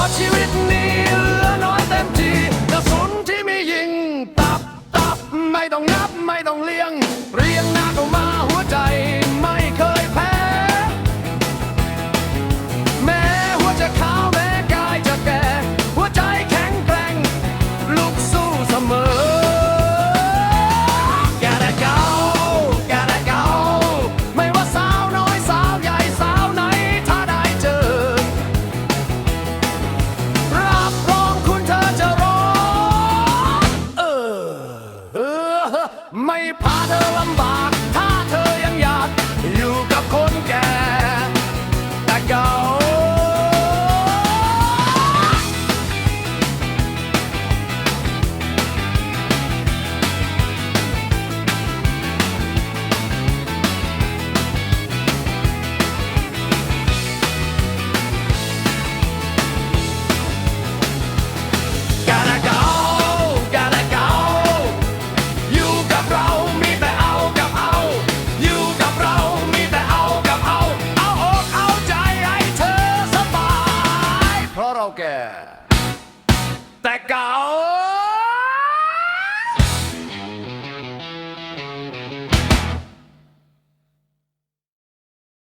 Watch you with me? ไม่พาเธอลำบาก Yeah.